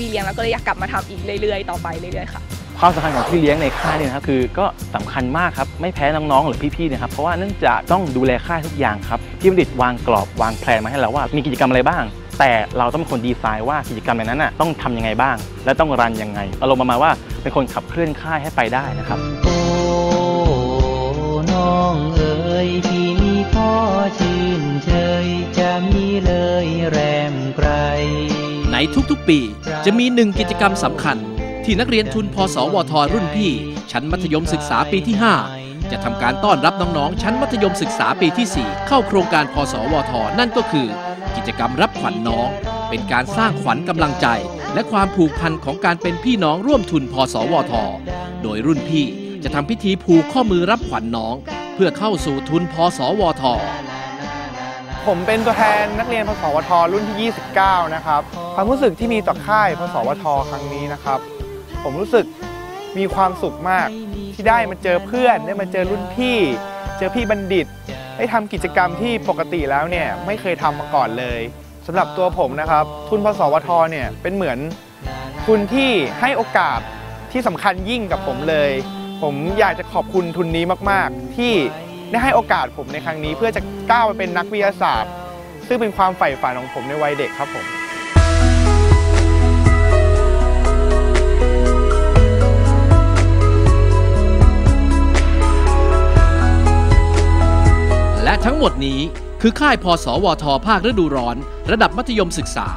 พี่เลี้ยงแล้วก็เลยอยากกลับมาทำอีกเรื่อยๆ ต่อไปเรื่อยๆค่ะความสำคัญของพี่เลี้ยงในค่ายเนี่ยนะครับคือก็สำคัญมากครับไม่แพ้น้องๆหรือพี่ๆนะครับเพราะว่าเนื่องจากต้องดูแลค่ายทุกอย่างครับพี่บัณฑิตวางกรอบวางแผนมาให้เราว่ามีกิจกรรมอะไรบ้าง แต่เราต้องเป็นคนดีไซน์ว่ากิจกรรมในนั้นน่ะต้องทำยังไงบ้าง และต้องรันยังไงอารมณ์ประมาณว่าเป็นคนขับเคลื่อนค่ายให้ไปได้นะครับโอ้น้องเอ๋ยที่มีพ่อชื่นเชยจะมีเลยแรมไกลใน ทุกๆ ปี จะมีหนึ่งกิจกรรมสำคัญ ที่นักเรียนทุนพสวทรุ่นพี่ ชั้นมัธยมศึกษาปีที่ 5 จะทำการต้อนรับน้องๆ ชั้นมัธยมศึกษาปีที่ 4 เข้าโครงการพสวทนั่นก็คือ กิจกรรมรับขวัญน้อง เป็นการสร้างขวัญกำลังใจ และความผูกพันของการเป็นพี่น้องร่วมทุนพสวท โดยรุ่นพี่จะทำพิธีผูกข้อมือรับขวัญน้อง เพื่อเข้าสู่ทุนพสวทผมเป็นตัวแทนนักเรียนพสวทรุ่นที่ 29 นะครับ ความรู้สึกที่มีต่อค่ายพสวทครั้งนี้นะครับ ผมรู้สึกมีความสุขมากที่ได้มาเจอเพื่อนได้มาเจอรุ่นพี่ เจอพี่บัณฑิต ได้ทำกิจกรรมที่ปกติแล้วเนี่ยไม่เคยทำมาก่อนเลยสำหรับตัวผมนะครับ ทุนพสวทเนี่ยเป็นเหมือนทุนที่ให้โอกาสที่สำคัญยิ่งกับผมเลย ผมอยากจะขอบคุณทุนนี้มาก ๆ ที่ได้ให้โอกาสผมในครั้งนี้เพื่อจะก้าวไปเป็นนักวิทยาศาสตร์ ซึ่งเป็นความใฝ่ฝันของผมในวัยเด็กครับผม หมดนี้คือค่ายพสวทภาคฤดูร้อน ระดับมัธยมศึกษา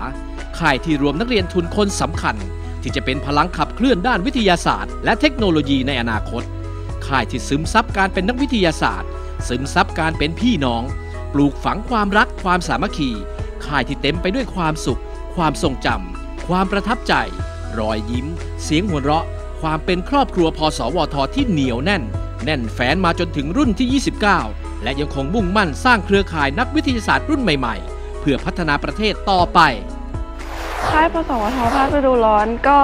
ค่ายที่รวมนักเรียนทุนคนสำคัญ ที่จะเป็นพลังขับเคลื่อนด้านวิทยาศาสตร์ และเทคโนโลยีในอนาคต ค่ายที่ซึมซับการเป็นนักวิทยาศาสตร์ ซึมซับการเป็นพี่น้อง ปลูกฝังความรักความสามัคคี ค่ายที่เต็มไปด้วยความสุข ความทรงจำความประทับใจ รอยยิ้ม เสียงหัวเราะ ความเป็นครอบครัวพสวทที่เหนียวแน่น แน่นแฟ้นมาจนถึงรุ่นที่ 29 และยังคงมุ่งมั่นสร้างเครือข่ายนักวิทยาศาสตร์รุ่นใหม่ๆ เพื่อพัฒนาประเทศต่อไป ค่ายพสวทภาคฤดูร้อนก็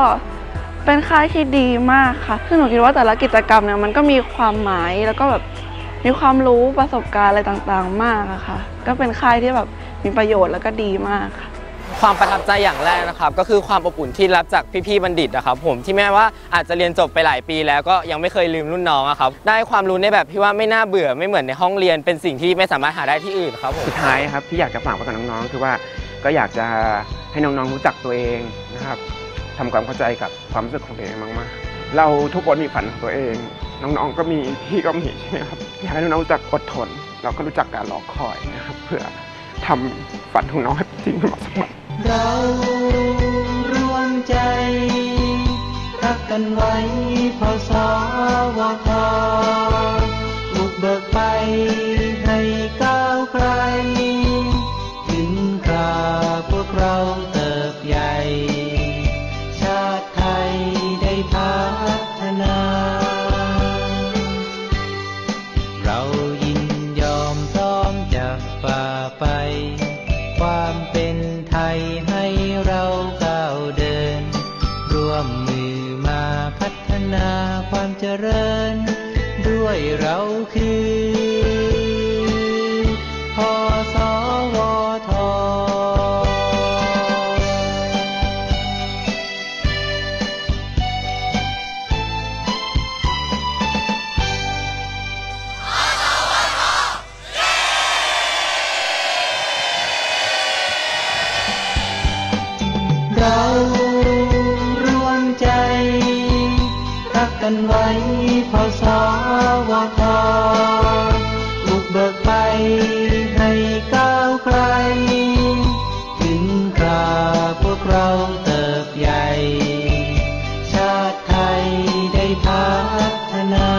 เป็นค่ายที่ดีมากค่ะคือหนูคิดว่าแต่ละกิจกรรมเนี่ยมันก็มีความหมายแล้วก็แบบมีความรู้ประสบการณ์อะไรต่างๆ มากอะค่ะ ก็เป็นค่ายที่แบบมีประโยชน์แล้วก็ดีมากค่ะ ความประทับใจอย่างแรกนะครับก็คือความอบอุ่นที่รับจากพี่ๆบัณฑิตนะครับผมที่แม้ว่าอาจจะเรียนจบไปหลายปี แล้วก็ยังไม่เคยลืมรุ่นน้องอะครับได้ความรู้ในแบบที่ว่าไม่น่าเบื่อไม่เหมือนในห้องเรียน เป็นสิ่งที่ไม่สามารถหาได้ที่อื่นครับผมสุดท้ายครับที่อยากจะฝากไว้กับน้องๆคือว่าก็อยากจะให้น้องๆรู้จักตัวเองนะครับทำความเข้าใจกับความรู้สึกของตัวเองมากๆ เราทุกคนมีฝันของตัวเอง น้องๆก็มีพี่ก็มีใช่ไหมครับอยากให้น้องๆรู้จักอดทน เราก็รู้จักการรอคอยนะครับเพื่อทำฝันของน้องให้เป็นจริงมาสักวัน เรารวมใจรักกันไว้พอสวทบุกเบิกไปให้ก้าวไกลถึงคราพวกเราเติบใหญ่ ชาติไทยได้พัฒนา เรายินยอมพร้อมจะฝ่าไป ความเป็น ให้เราก้าวเดิน ร่วมมือมาพัฒนาความเจริญ ด้วยเราคือ กันไว้พอสวทบุกเบิกไปให้ก้าวไกล ถึงคราพวกเราเติบใหญ่ ชาติไทยได้พัฒนา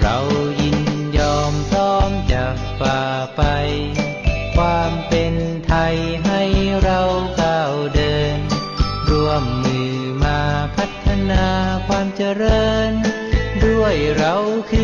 เรายินยอมพร้อมจะฝ่าไป ความเป็นไทยให้เราก้า เจริญ ด้วยเราคือ